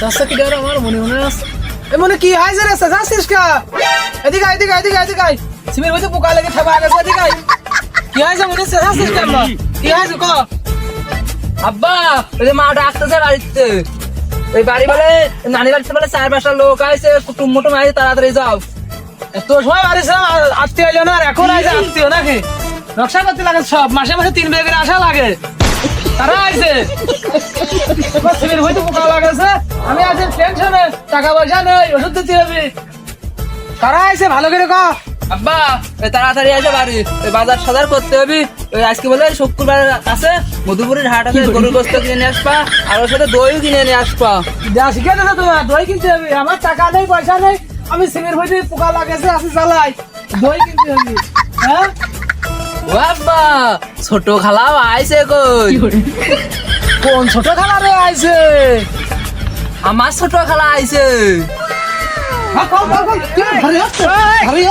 চাষা কি ডর আমার মনে মনে আছে? মনে কি হয়েছে রে চাষিস কা? এদিকে এদিকে এদিকে এদিকে আয়। সিমের মধ্যে পোকা লেগে থাকা গেছে এদিকে। কি হয়েছে মনে চাষিস কেন কি হয়েছে ক? আব্বা ওই যে মা ডাকতেছে বাড়িতে। ওই বাড়ি বলে নানি বাড়িতে বলে চার পাঁচটা লোক আছে কুটুম মুটুম আছে তাড়াতাড়ি যাও। তো সময় আর আত্মীয় এলো না আর এখন আইছে আত্মীয় নাকি? নকশা করতে লাগে সব মাসে মাসে তিন বেগের আসা লাগে। তারা আইছে। সিমের হয়তো পোকা লাগাছে। আমি আছি টেনশনে টাকা পয়সা নেই ওষুধ দিতে হবে। তারা আইছে ভালো করে ক আব্বা তাড়াতাড়ি আছে বাড়ি। ওই বাজার সাজার করতে হবে। ওই আজকে বলে শুক্রবার আছে। মধুপুরের হাট আছে গরুর গোস্ত কিনে নিয়ে আসবা আর ওর সাথে দইও কিনে নিয়ে আসবা। যা শিখে না তোমার? দই কিনতে হবে। আমার টাকা নেই পয়সা নেই। আমি সিমের হইতে পোকা লাগাছে আসি চালাই। দই কিনতে হবে। হ্যাঁ? বাবা ছোট খালাও আইছে কই কোন ছোট খালা রে আইছে আমার ছোট খালা আইছে হরে